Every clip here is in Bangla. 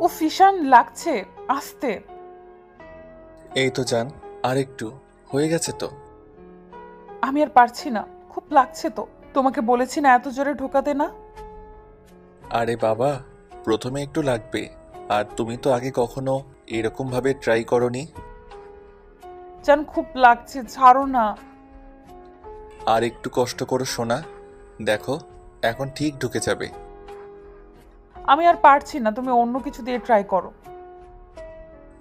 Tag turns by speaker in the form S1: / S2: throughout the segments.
S1: ও ফিশান লাগছে আসতে।
S2: এই তো যান আর একটু হয়ে গেছে তো।
S1: আমি আর পারছি না খুব লাগছে তো। তোমাকে বলেছি না এত জোরে ঢোকাতে না?
S2: আরে বাবা প্রথমে একটু লাগবে আর তুমি তো আগে কখনো এরকম ভাবে ট্রাই করনি।
S1: জান খুব লাগছে ছাড়ো না।
S2: আর একটু কষ্ট করো শোনা দেখো এখন ঠিক ঢুকে যাবে।
S1: আমি আর পারছি না তুমি অন্য কিছু দিয়ে ট্রাই করো।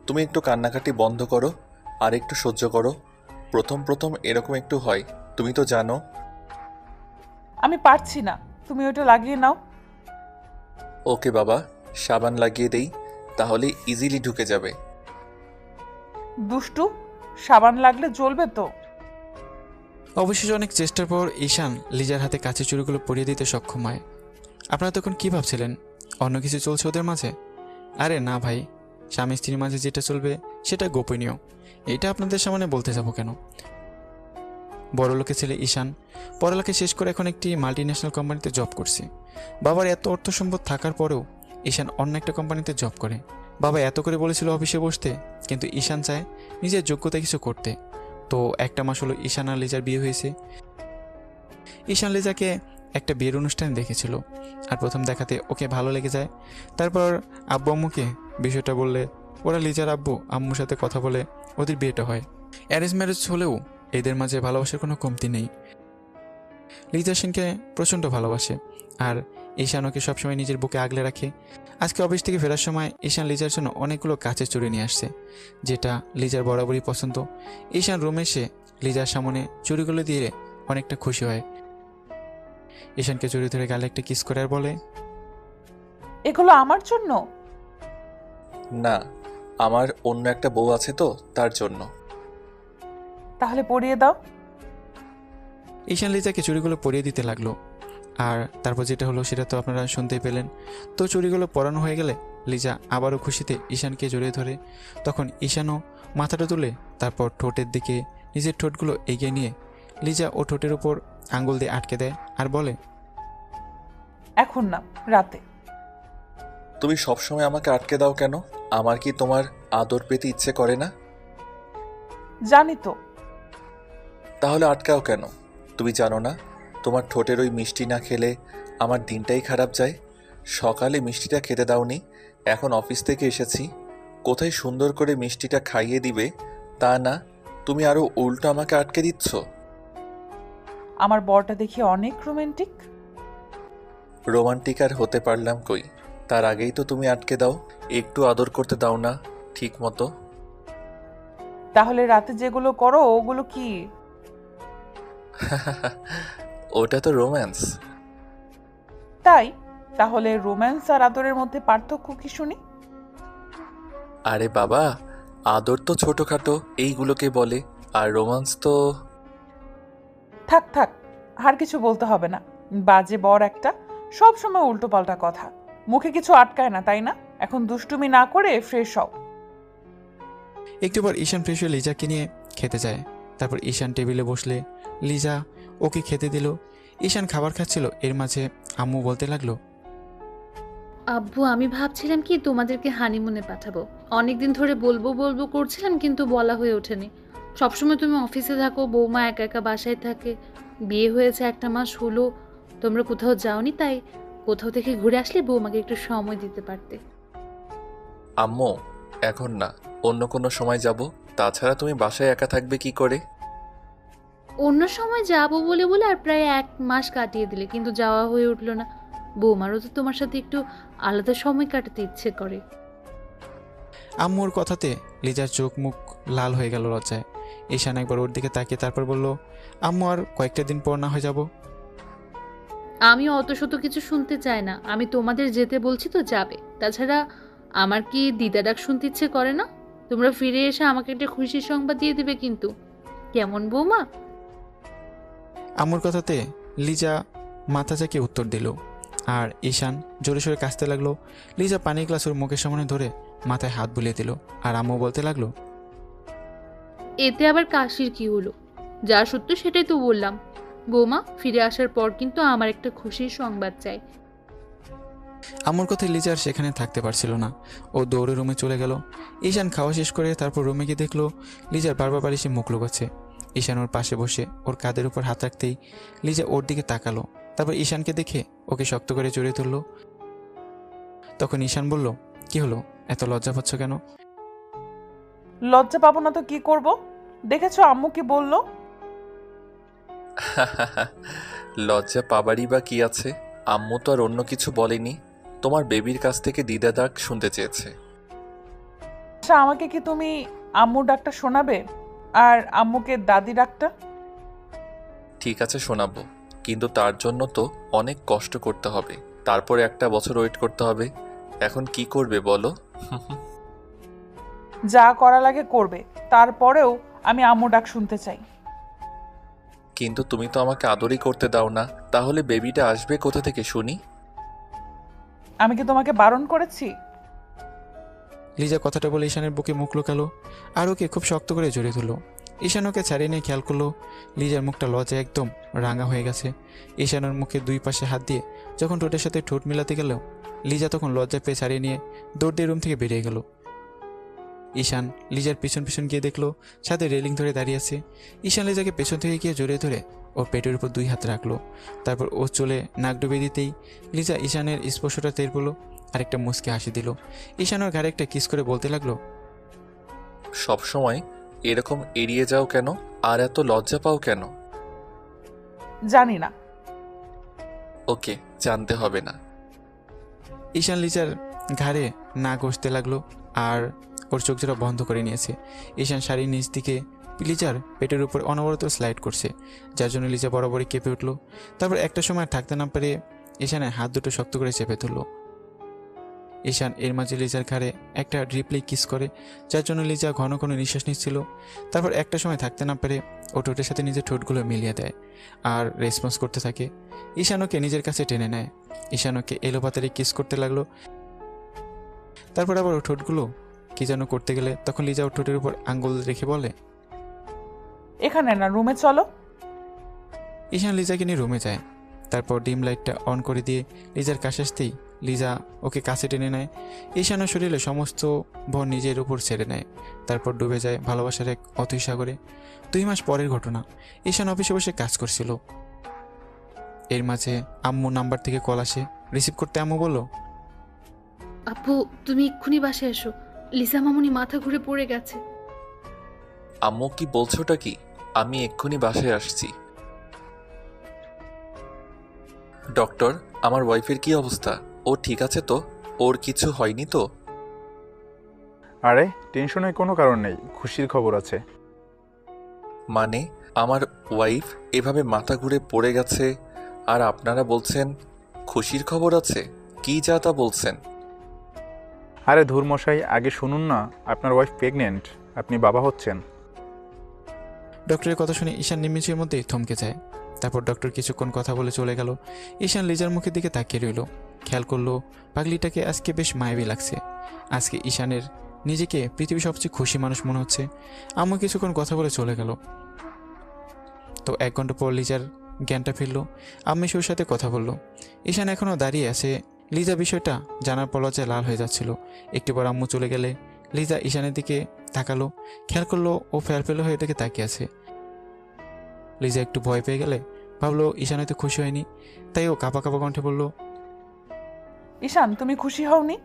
S2: তুমি একটু কান্নাকাটি বন্ধ করো আর একটু সহ্য করো। প্রথম প্রথম এরকম একটু হয় তুমি তো জানো।
S1: আমি পারছি না তুমি ওটা লাগিয়ে নাও।
S2: ওকে বাবা সাবান লাগিয়ে দেই তাহলে ইজিলি ঢুকে যাবে।
S1: দুষ্টু সাবান লাগলে জ্বলবে তো।
S3: অবশেষে অনেক চেষ্টার পর ঈশান লিজার হাতে কাছে চুরিগুলো পরিয়ে দিতে সক্ষম হয়। আপনারা তখন কী ভাবছিলেন? অন্য কিছু চলছে ওদের মাঝে? আরে না ভাই, স্বামী স্ত্রীর মাঝে যেটা চলবে সেটা গোপনীয়। এটা আপনাদের সামনে বলতে যাব কেন? বড়লোকের ছেলে ঈশান, পড়ালেখা শেষ করে এখন একটি মাল্টি ন্যাশনাল কোম্পানিতে জব করছে। বাবার এত অর্থ সম্পদ থাকার পরেও ঈশান অন্য একটা কোম্পানিতে জব করে। বাবা এত করে বলেছিল অফিসে বসতে, কিন্তু ঈশান চায় নিজের যোগ্যতা কিছু করতে। তো একটা মাস হলো ঈশান আর লিজার বিয়ে হয়েছে। ঈশান লিজাকে একটা বিয়ের অনুষ্ঠানে দেখেছিল। আর প্রথম দেখাতে ওকে ভালো লেগে যায়। তারপর আব্বু আম্মুকে বিষয়টা বললে, ওরা লিজার আব্বু, আম্মুর সাথে কথা বলে ওদের বিয়েটা হয়। অ্যারেঞ্জ ম্যারেজ হলেও এদের মাঝে ভালোবাসার কোনো কমতি নেই। লিজা সেনকে প্রচণ্ড ভালোবাসে আর ঈশান ওকে সবসময় নিজের বুকে আগলে রাখে। আজকে অফিস থেকে ফেরার সময় ঈশান লিজার জন্য অনেকগুলো কাঁচের চুড়ি নিয়ে আসছে, যেটা লিজার বরাবরই পছন্দ। ঈশান রুমে এসে লিজার সামনে চুরিগুলো দিয়ে অনেকটা খুশি হয়। ঈশানকে চুরি ধরে গালে একটা কিস করে আর বলে
S1: এগুলো আমার জন্য?
S2: না আমার অন্য একটা বউ আছে তো তার জন্য।
S1: তাহলে পরিয়ে দাও।
S3: ঈশান লিজাকে চুরিগুলো পরিয়ে দিতে লাগল। আর তারপর যেটা হলো সেটা তো আপনারা শুনতেই পেলেন। তো চুরিগুলো পরানো হয়ে গেলে লিজা আবারও খুশিতে ঈশানকে জড়িয়ে ধরে। তখন ঈশানও মাথাটা তুলে তারপর ঠোঁটের দিকে নিজের ঠোঁটগুলো এগিয়ে নিয়ে লিজা ও ঠোঁটের উপর আঙ্গুল দিয়ে আটকে দেয় আর বলে
S1: এখন না রাতে।
S2: তুমি সবসময় আমাকে আটকে দাও কেন? আমার কি তোমার আদর পেতে ইচ্ছে করে না?
S1: জানি তো।
S2: তাহলে আটকাও কেন? তুমি জানো না তোমার ঠোঁটের ওই মিষ্টি না খেলে আমার দিনটাই খারাপ যায়। সকালে মিষ্টিটা খেতে দাওনি এখন অফিস থেকে এসেছি। কোথায় সুন্দর করে মিষ্টিটা খাইয়ে দিবে তা না তুমি আরও উল্টো আমাকে আটকে দিচ্ছ?
S1: আমার বরটা দেখি অনেক রোমান্টিক।
S2: রোমান্টিক আর হতে পারলাম কই? তার আগেই তো তুমি আটকে দাও। একটু আদর করতে দাও না ঠিক মতো।
S1: তাহলে রাতে যেগুলো করো ওগুলো কি?
S2: ওটা তো রোম্যান্স।
S1: তাই? তাহলে রোম্যান্স আর আদরের মধ্যে পার্থক্য কি শুনি?
S2: আরে বাবা আদর তো ছোটখাটো এইগুলোকে বলে। আর রোমান্স তো
S1: থাক থাক আর কিছু বলতে হবে না। বাজে বর একটা সব সময় উল্টো পাল্টা কথা। মুখে কিছু আটকায় না তাই না? এখন দুষ্টুমি না করে ফ্রেশ হও।
S3: একটু পর ঈশান ফ্রেশ হয়ে লিজাকে নিয়ে খেতে যায়। তারপর ঈশান টেবিলে বসলে লিজা ওকে খেতে দিল। ঈশান খাবার খাচ্ছিল এর মাঝে আম্মু বলতে লাগল
S4: আব্বু আমি ভাবছিলাম কি তোমাদেরকে হানিমুনে পাঠাবো। অনেকদিন ধরে বলব বলব করছিলাম কিন্তু বলা হয়ে ওঠেনি। সবসময় তুমি অফিসে থাকো বৌমা একা একা বাসায় থাকে বিয়ে হয়েছে একটা মাস হলো তোমরা কোথাও যাওনি তাই কোথাও থেকে ঘুরে আসলে বৌমাকে একটু সময় দিতে পারতে।
S2: আম্মু এখন না অন্য কোনো সময় যাব? তাছাড়া তুমি বাসায় একা থাকবে কি করে?
S4: অন্য সময় যাব বলে বলে আর প্রায় এক মাস কাটিয়ে দিলে কিন্তু যাওয়া হয়ে উঠল না। বৌমারও তো তোমার সাথে একটু আলাদা সময় কাটাতে ইচ্ছে করে।
S3: আম্মুর কথাতে লিজার চোখ মুখ লাল হয়ে গেল লজ্জায়। ঈশান একবার ওর দিকে তাকিয়ে তারপর বলল আম্মু আর কয়েকটা দিন পর না হয়ে যাব?
S4: আমি অত শত কিছু শুনতে চাই না। আমি তোমাদের যেতে বলছি তো যাবে। তাছাড়া আমার কি দিদা ডাক শুনতে ইচ্ছে করে না? তোমরা ফিরে এসে আমাকে একটা খুশির সংবাদ দিয়ে দিবে কিন্তু। কেমন বৌমা?
S3: আম্মুর কথাতে লিজা মাথা চাকে উত্তর দিল। আর ঈশান জোরে সোরে কাঁচতে লাগল। লিজা পানি গ্লাস ওর মুখের সামনে ধরে মাথায় হাত বুলিয়ে দিল আর আম্মু বলতে লাগল
S4: এতে আবার কাশির কি হলো? যা সত্য সেটাই তো বললাম। বৌমা ফিরে আসার পর কিন্তু আমার একটা খুশির সংবাদ চাই।
S3: আমার কথায় লিজা আর সেখানে থাকতে পারছিল না। ও দৌড়ে রুমে চলে গেল। ঈশান খাওয়া শেষ করে তারপর রুমে গিয়ে দেখল লিজার বারবার বাড়ি সে মুখ লুকাচ্ছে। ঈশান ওর পাশে বসে ওর কাঁধের উপর হাত রাখতেই লিজা ওর দিকে তাকালো। তারপর ঈশানকে দেখে ওকে শক্ত করে জড়িয়ে তুললো তখন ঈশান বলল কি হলো? এত লজ্জা পাচ্ছ কেন?
S1: লজ্জা পাবো না তো কি করব? দেখেছ আম্মু কি বলল?
S2: লজ্জা পাবারই বা কি আছে? আম্মু তো আর অন্য কিছু বলেনি। তোমার বেবির কাছ থেকে দিদা ডাক শুনতে চেয়েছে।
S1: আচ্ছা আমাকে কি তুমি আম্মুর ডাকটা শোনাবে? আর আম্মুকে দাদি ডাকটা?
S2: ঠিক আছে শোনাবো। কিন্তু তার জন্য তো অনেক কষ্ট করতে হবে। তারপরে একটা বছর ওয়েট করতে হবে। এখন কি করবে বলো?
S1: যা করা লাগে করবে। তারপরেও আমি আম্মু ডাক শুনতে চাই।
S2: কিন্তু তুমি তো আমাকে আদরই করতে দাও না। তাহলে বেবিটা আসবে কোথা থেকে শুনি?
S1: আমি কি তোমাকে বারণ করেছি?
S3: লিজা কথাটা বলে ঈশানের বুকে মুখ লুকালো আর ওকে খুব শক্ত করে জড়িয়ে তুললো ঈশান ওকে ছাড়িয়ে নিয়ে খেয়াল করল, লিজার মুখটা লজ্জায় একদম রাঙা হয়ে গেছে। ঈশানের মুখে দুই পাশে হাত দিয়ে যখন ঠোঁটের সাথে ঠোঁট মিলাতে গেল লিজা তখন লজ্জা পেয়ে ছাড়িয়ে নিয়ে দৌড় দিয়ে রুম থেকে বেরিয়ে গেল। ঈশান লিজার পিছন পিছন গিয়ে দেখল সাথে রেলিং ধরে দাঁড়িয়ে আছে। ঈশান লিজাকে পেছন থেকে গিয়ে জড়িয়ে ধরে ওর পেটের উপর দুই হাত রাখল। তারপর ও চলে নাক ডুবে দিতেই লিজা ঈশানের স্পর্শটা তের বলো আর একটা মুসকে হাসি দিল। ঈশান ওর ঘাড়ে একটা কিস করে বলতে লাগল
S2: সব সময় এরকম এড়িয়ে যাও কেন? আর এত লজ্জা পাও কেন?
S1: জানি না।
S2: ওকে জানতে হবে না।
S3: ঈশান লিজার ঘাড়ে না ঘষতে লাগল আর ওর চোখ জোড়া বন্ধ করে নিয়েছে। ঈশান শাড়ির নিচ দিকে লিজার পেটের উপর অনবরত স্লাইড করছে যার জন্য লিজা বরাবরই কেঁপে উঠল। তারপর একটা সময় থাকতে না পেরে ঈশানের হাত দুটো শক্ত করে চেপে ধরলো। ঈশান এর মাঝে লিজার ঘাড়ে একটা ড্রিপলি কিস করে যার জন্য লিজা ঘন ঘন নিঃশ্বাস নিচ্ছিল। তারপর একটা সময় থাকতে না পেরে ও ঠোঁটের সাথে নিজের ঠোঁটগুলো মিলিয়ে দেয় আর রেসপন্স করতে থাকে। ঈশান ওকে নিজের কাছে টেনে নেয়। ঈশান ওকে এলোপাতারি কিস করতে লাগল। তারপর আবার ও ঠোঁটগুলো কি যেন করতে গেলে তখন লিজা ওর ঠোঁটের উপর আঙ্গুল রেখে বলে
S1: এখানে না রুমে চলো।
S3: ঈশান লিজাকে নিয়ে রুমে যায়। তারপর ডিম লাইটটা অন করে দিয়ে লিজার কাছে আসতেই লিজা ওকে কাছে টেনে নেয়। ঈশানের শরীরে সমস্ত ভর নিজের উপর ছেড়ে নেয়। তারপর ডুবে যায় ভালোবাসার এক অথৈ সাগরে দুই মাস পরের ঘটনা। ঈশান অফিসে বসে কাজ করছিল। এর মাঝে আম্মু নাম্বার থেকে কল আসে। রিসিভ করতে আম্মু বলল
S4: আপু তুমি এক্ষুনি বাসায় এসো। লিজা মামুনি মাথা ঘুরে পড়ে গেছে।
S2: আম্মু কি বলছোটা কি? আমি এক্ষুনি বাসায় আসছি। ডক্টর আমার ওয়াইফের কি অবস্থা? ও ঠিক আছে তো? ওর কিছু হয়নি তো?
S5: আরে টেনশনের কোনো কারণ নেই খুশির খবর আছে।
S2: মানে আমার ওয়াইফ এভাবে মাথা ঘুরে পড়ে গেছে আর আপনারা বলছেন খুশির খবর আছে? কি যা তা বলছেন?
S5: আরে ধুরমশাই আগে শুনুন না আপনার ওয়াইফ প্রেগনেন্ট আপনি বাবা হচ্ছেন।
S3: ডক্টরের কথা শুনে ঈশান নিমিষের মধ্যেই থমকে যায়। তারপর ডক্টর কিছুক্ষণ কথা বলে চলে গেল। ঈশান লিজার মুখের দিকে তাকিয়ে রইল। খেয়াল করল, পাগলিটাকে আজকে বেশ মায়াবী লাগছে। আজকে ঈশানের নিজেকে পৃথিবীর সবচেয়ে খুশি মানুষ মনে হচ্ছে। আম্মু কিছুক্ষণ কথা বলে চলে গেল। তো এক ঘণ্টা পর লিজার জ্ঞানটা ফিরলো। আম্মি ওর সাথে কথা বলল। ঈশান এখনও দাঁড়িয়ে আছে। লিজা বিষয়টা জানার পর লজ্জায় লাল হয়ে যাচ্ছিল। একটু পর আম্মু চলে গেলে লিজা ঈশানের দিকে তাকালো। খেয়াল করল, ও ফেয়ার ফেলো হয়ে দেখে তাকিয়ে আছে। লিজা একটু ভয় পেয়ে গেলে, ভাবলো, ঈশান হয়তো খুশি হয়নি। তাই ও কাপা কাপা কণ্ঠে বলল
S1: ঈশান তুমি খুশি হওনি?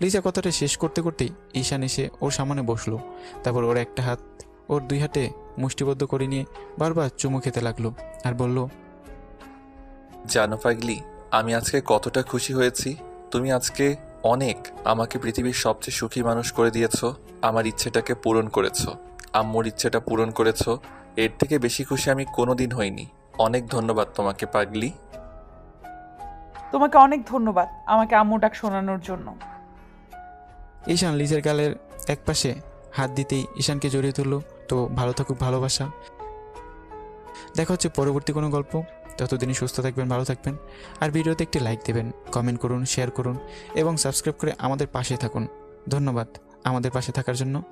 S3: লিজা কথাটা শেষ করতে করতেই ঈশান এসে ওর সামনে বসল। তারপর ওর একটা হাত ওর দুই হাতে মুষ্টিবদ্ধ করে নিয়ে বারবার চুমু খেতে লাগল আর বলল
S2: জানো পাগলি আমি আজকে কতটা খুশি হয়েছি। তুমি আজকে অনেক আমাকে পৃথিবীর সবচেয়ে সুখী মানুষ করে দিয়েছ আমার ইচ্ছেটাকে পূরণ করেছ আম্মুর ইচ্ছেটা পূরণ করেছ এর থেকে বেশি খুশি আমি কোনোদিন হইনি। অনেক ধন্যবাদ তোমাকে পাগলি।
S1: তোমাকে অনেক ধন্যবাদ আমাকে আম্মু ডাক শোনানোর জন্য।
S3: ঈশান লিজের গালের এক পাশে হাত দিতেই ঈশানকে জড়িয়ে তুললো তো ভালো থাকুক ভালোবাসা। দেখা হচ্ছে পরবর্তী কোনো গল্প। ততদিনই সুস্থ থাকবেন, ভালো থাকবেন। আর ভিডিওতে একটি লাইক দেবেন, কমেন্ট করুন, শেয়ার করুন এবং সাবস্ক্রাইব করে আমাদের পাশে থাকুন। ধন্যবাদ আমাদের পাশে থাকার জন্য।